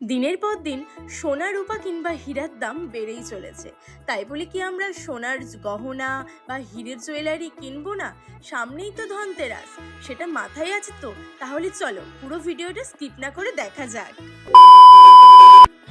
দিনের পর দিন সোনা, রূপা কিংবা হীরার দাম বেড়েই চলেছে। তাই বলে কি আমরা সোনার গহনা বা হীরের জুয়েলারি কিনবো না? সামনেই তো ধনতেরাস। সেটা মাথায় আছে তো? তাহলে চলো, পুরো ভিডিওটা স্কিপ না করে দেখা যাক।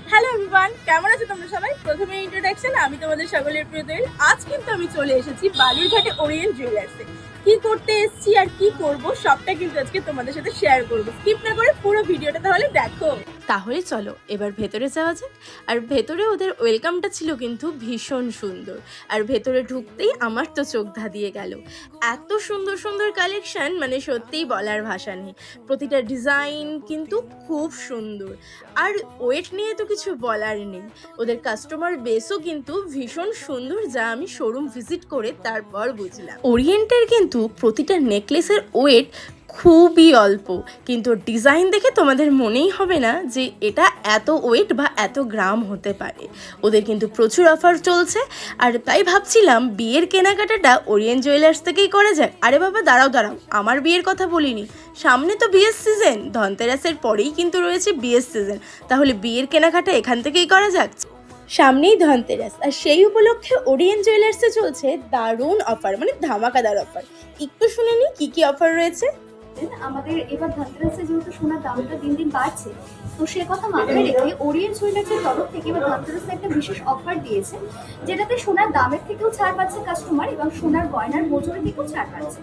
হ্যালো এভরিওয়ান কেমন আছো তোমরা সবাই? প্রথমে ইন্ট্রোডাকশন আমি তোমাদের সকলের প্রিয় আজ কিন্তু আমি চলে এসেছি বালুরঘাটে ওরিয়েন্ট জুয়েলার্সে কি করতে এসেছি আর কি করব সবটা কিন্তু আজকে তোমাদের সাথে শেয়ার করব। স্কিপ না করে পুরো ভিডিওটা তাহলে দেখো। তাহলে চলো এবার ভেতরে যাওয়া যাক। আর ভেতরে ওদের ওয়েলকামটা ছিল কিন্তু ভীষণ সুন্দর। আর ভেতরে ঢুকতেই আমার তো চোখ ধাঁধিয়ে গেল। এত সুন্দর সুন্দর কালেকশন মানে সত্যিই বলার ভাষা নেই। প্রতিটা ডিজাইন কিন্তু খুব সুন্দর। আর ওয়েট নিয়ে তো কিছু বলার নেই। ওদের কাস্টমার বেসও কিন্তু ভীষণ সুন্দর যা আমি শোরুম ভিজিট করে তারপর বুঝলাম। ওরিয়েন্টের কিন্তু প্রতিটা নেকলেসের ওয়েট খুবই অল্প। কিন্তু ডিজাইন দেখে তোমাদের মনেই হবে না যে এটা এত ওয়েট বা এত গ্রাম হতে পারে। ওদের কিন্তু প্রচুর অফার চলছে। আর তাই ভাবছিলাম বিয়ের কেনাকাটাটা ওরিয়েন্ট জুয়েলার্স থেকেই করা যাক। আরে বাবা, দাঁড়াও দাঁড়াও, আমার বিয়ের কথা বলিনি। সামনে তো বিয়ের সিজন ধনতেরাসের পরেই কিন্তু রয়েছে বিয়ের সিজন তাহলে বিয়ের কেনাকাটা এখান থেকেই করা যাক। সামনেই ধনতেরাস। আর সেই উপলক্ষে ওরিয়েন্ট জুয়েলার্সে চলছে দারুণ অফার মানে ধামাকাদার অফার। একটু শুনে নিই কী কী অফার রয়েছে? আমাদের এবার ধনতেরাসে যেহেতু সোনার দামটা দিন দিন বাড়ছে তো সে কথা মাথায় রেখে ওরিয়েন্ট জুয়েলার্সের তরফ থেকে এবার ধনতেরাসে একটা বিশেষ অফার দিয়েছে যেটাতে সোনার দামের থেকেও ছাড় পাচ্ছে কাস্টমার এবং সোনার গয়নার মজুরি থেকেও ছাড় পাচ্ছে।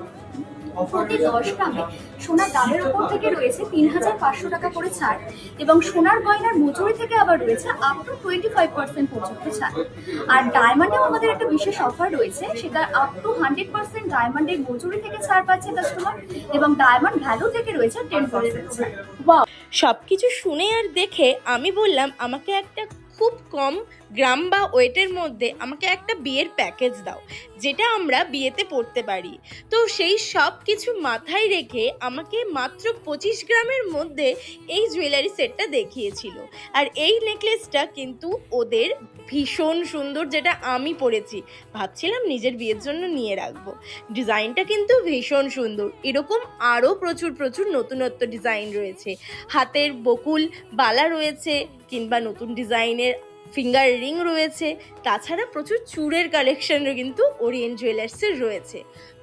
প্রতি দশ গ্রামে সোনার দামের উপর থেকে রয়েছে তিন হাজার পাঁচশো টাকা করে ছাড় এবং সোনার গয়নার মজুরি থেকে আবার রয়েছে up to twenty five percent পর্যন্ত ছাড়। আর ডায়মন্ডেও আমাদের একটা বিশেষ অফার রয়েছে, সেটা আপ টু হান্ড্রেড পার্সেন্ট ডায়মন্ডের মজুরি থেকে ছাড় পাচ্ছে কাস্টমার এবং ডায়মন্ড ভ্যালু থেকে রয়েছে টেন পার্সেন্ট ছাড়। সব কিছু শুনে আর দেখে আমি বললাম, আমাকে একটা খুব কম গ্রাম বা ওয়েটের মধ্যে আমাকে একটা বিয়ের প্যাকেজ দাও, যেটা আমরা বিয়েতে পড়তে পারি। তো সেই সব কিছু মাথায় রেখে আমাকে মাত্র পঁচিশ গ্রামের মধ্যে এই জুয়েলারি সেটটা দেখিয়েছিল। আর এই নেকলেসটা কিন্তু ওদের ভীষণ সুন্দর যেটা আমি পরেছি, ভাবছিলাম নিজের বিয়ের জন্য নিয়ে রাখব। ডিজাইনটা কিন্তু ভীষণ সুন্দর, এরকম আরও প্রচুর প্রচুর নতুনত্ব ডিজাইন রয়েছে। হাতের বকুল, বালা রয়েছে, কিংবা নতুন ডিজাইনের ফিঙ্গার রিং রয়েছে, তাছাড়া প্রচুর চূড়ের কালেকশানও কিন্তু ওরিয়েন্ট জুয়েলার্সের রয়েছে।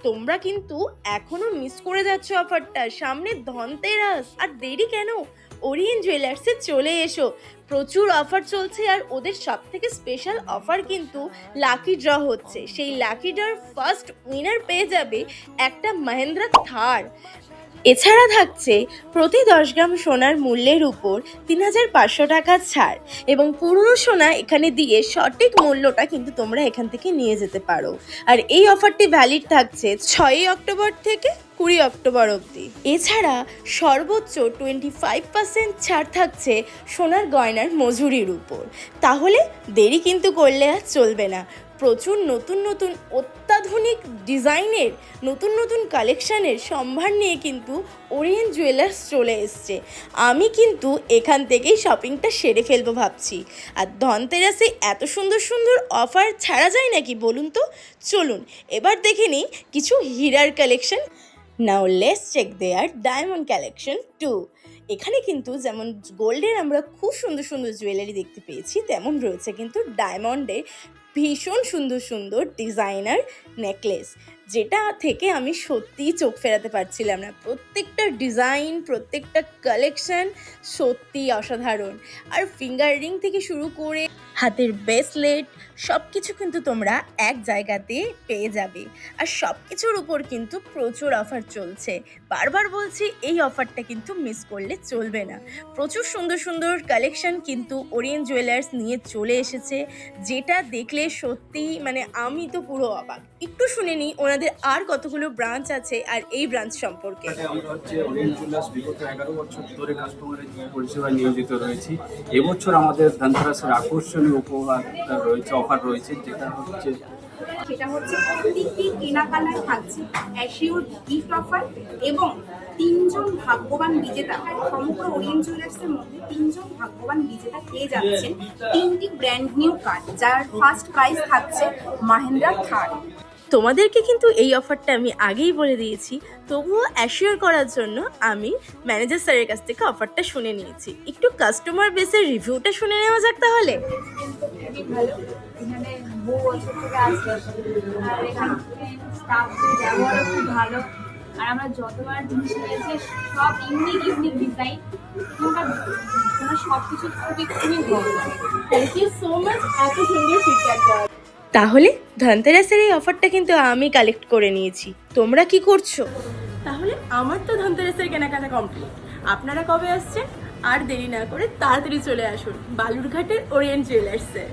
তোমরা কিন্তু এখনও মিস করে যাচ্ছ অফারটা। সামনে ধনতেরাস, আর দেরি কেন? ওরিয়েন্ট জুয়েলার্সে চলে এসো। প্রচুর অফার চলছে, আর ওদের সব থেকে স্পেশাল অফার কিন্তু লাকি ড্র হচ্ছে। সেই লাকি ড্রর ফার্স্ট উইনার পেয়ে যাবে একটা মহেন্দ্রা থার। এছাড়া থাকছে প্রতি দশ গ্রাম সোনার মূল্যের উপর তিন হাজার পাঁচশো টাকা ছাড় এবং পুরনো সোনা এখানে দিয়ে সঠিক মূল্যটা কিন্তু তোমরা এখান থেকে নিয়ে যেতে পারো। আর এই অফারটি ভ্যালিড থাকছে ছয়ই অক্টোবর থেকে কুড়ি অক্টোবর অবধি। এছাড়া সর্বোচ্চ টোয়েন্টি ফাইভ পার্সেন্ট ছাড় থাকছে সোনার গয়নার মজুরির উপর। তাহলে দেরি কিন্তু করলে আর চলবে না। প্রচুর নতুন নতুন অত্যাধুনিক ডিজাইনের, নতুন নতুন কালেকশানের সম্ভার নিয়ে কিন্তু ওরিয়েন্ট জুয়েলার্স চলে এসছে। আমি কিন্তু এখান থেকেই শপিংটা সেরে ফেলব ভাবছি। আর ধনতেরাসে এত সুন্দর সুন্দর অফার ছাড়া যায় নাকি বলুন তো? চলুন, এবার দেখে নিই কিছু হীরার collection. Now let's check their diamond collection too এখানে কিন্তু যেমন গোল্ডের আমরা খুব সুন্দর সুন্দর জুয়েলারি দেখতে পেয়েছি, তেমন রয়েছে কিন্তু ডায়মন্ডের ভীষণ সুন্দর সুন্দর ডিজাইনার নেকলেস যেটা থেকে আমি সত্যিই চোখ ফেরাতে পারছিলাম না। প্রত্যেকটা ডিজাইন প্রত্যেকটা কালেকশন সত্যি অসাধারণ। আর ফিঙ্গার রিং থেকে শুরু করে হাতের ব্রেসলেট সব কিছু কিন্তু তোমরা এক জায়গাতে পেয়ে যাবে। আর সব কিছুর উপর কিন্তু প্রচুর অফার চলছে। বারবার বলছি, এই অফারটা কিন্তু মিস করলে চলবে না। প্রচুর সুন্দর সুন্দর কালেকশন কিন্তু ওরিয়েন্ট জুয়েলার্স নিয়ে চলে এসেছে। যেটা দেখলে সত্যি মানে আমি তো পুরো অবাক। একটু শুনে নিই, ওনাদের আর কতগুলো ব্রাঞ্চ আছে আর এই ব্রাঞ্চ সম্পর্কে? এবছর আমাদের ধানতেরাসের আকর্ষণীয় উপহার রয়েছে অফার রয়েছে, যেটা হচ্ছে সেটা হচ্ছে প্রত্যেকটি কেনাকাটায় থাকছে অ্যাসিওর গিফট অফার এবং তিনজন ভাগ্যবান বিজেতা, সমগ্র ওরিয়েন্ট জুয়েলার্সের মধ্যে তিনজন ভাগ্যবান বিজেতা পেয়ে যাচ্ছেন তিনটি ব্র্যান্ড নিউ কার্ড যার ফার্স্ট প্রাইস থাকছে মাহেন্দ্রা থার্ড তোমাদেরকে কিন্তু এই অফারটা আমি আগেই বলে দিয়েছি। তবুও অ্যাসিওর করার জন্য আমি ম্যানেজার স্যারের কাছ থেকে অফারটা শুনে নিয়েছি। একটু কাস্টমার বেসের রিভিউটা শুনে নেওয়া যাক তাহলে। ভালো। এখানে বহু বছর থেকে আসছে। আর এখানে স্টাফদের ব্যবহারও খুব ভালো। আর আমরা যতবার জিনিস নিয়েছি সব ইউনিক ইউনিক ডিজাইন সব কিছু খুবই খুবই ভালো। থ্যাংক ইউ সো মাচ এত সুন্দর ফিডব্যাক দেওয়ার তাহলে ধনতেরাসের এই অফারটা কিন্তু আমি কালেক্ট করে নিয়েছি। তোমরা কি করছ? তাহলে আমার তো ধনতেরাসের কেনাকাটা কমপ্লিট আপনারা কবে আসছেন? আর দেরি না করে তাড়াতাড়ি চলে আসুন, বালুরঘাটের ওরিয়েন্ট জুয়েলার্সে